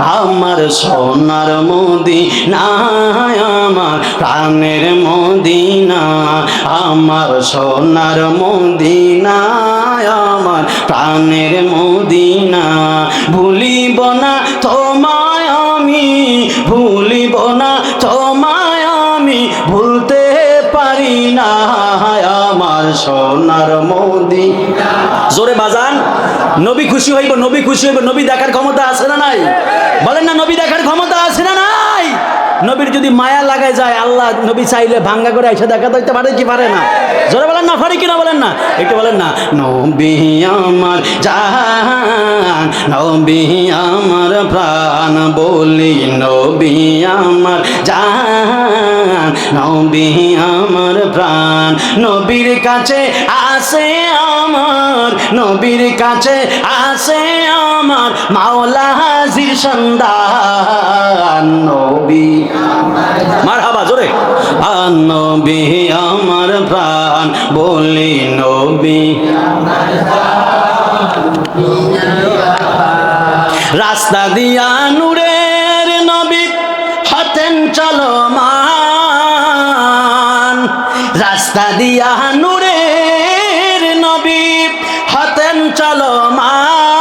আমার সোনার মদিনা আমার প্রাণের মদিনা, আমার সোনার মদিনা আমার প্রাণের মদিনা। ভুলিব না তোমায় আমি, ভুলিব না তোমায় আমি, ভুলতে পারি না আমার সোনার মদিনা জোরে বাজান, নবী খুশি হইব, নবী খুশি হইব, নবী দেখার ক্ষমতা আছে না নাই? বলেন না, নবী দেখার ক্ষমতা আছে না নাই? নবীর যদি মায়া লাগায় যায়, আল্লাহ নবী চাইলে ভাঙ্গা করে এসে দেখা দিতে পারে কি পারে না? জোরে বলেন না পারে কিনা বলেন না? একটু বলেন না, নবী আমার জান নবী আমার প্রাণ বলি, নবী আমার জান, নবী আমার প্রাণ। নবীর কাছে আসে আমার, নবীর কাছে আসে আমার মাওলা হাজির সন্ধান নবী। মার হাবা জোরে নবী আমার প্রাণ বলি, নবী। রাস্তা দিয়া নূরের নবী হতেন চলমান। রাস্তা দিয়া নূরের নবী হতেন চলমান।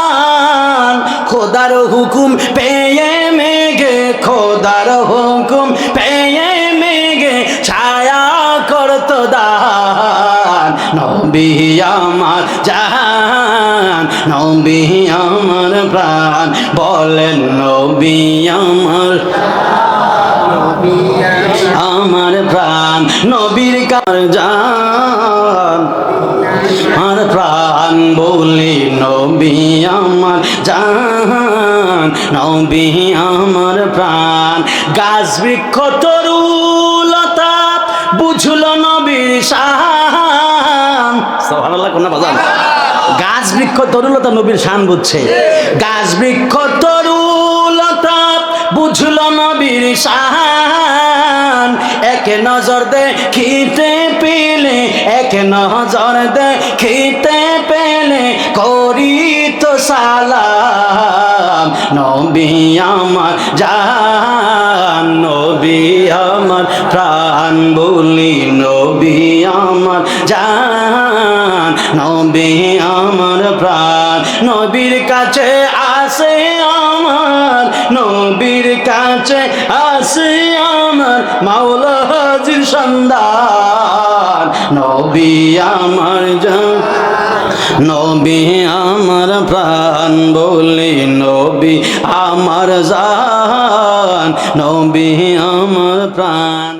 খোদার হুকুম পেয়ে মেঘে, খোদার হুকুম পেয়ে মেঘে, ছায়া করত দান। নবী আমার জান নবী আমার প্রাণ, বলেন নবী আমার আমার প্রাণ, নবীর কার জান? আমার প্রাণ বলি নবী আমার জান, নবী আমার প্রাণ। গাছ বৃক্ষ তরুলতা বুঝল নবীর শান সুবহানাল্লাহ কোন বাজান? গাছ বৃক্ষ তরুলতা নবীর শান বুঝছে। গাছ বৃক্ষ তরুলতা বুঝল নবীর শান। এক নজর দেখিতে পেলে, এক নজর দেখিতে পেলে করি তো সালাম। নবী আমার জান, নবী আমার প্রাণ বলি, নবী আমার জান, নবী নবীর কাছে আসে আমার, নবীর কাছে আসে আমার, মাওলা হাজির সন্ধান নবী আমার জান, নবী আমার প্রাণ বলি, নবী আমার জান, নবী আমার প্রাণ।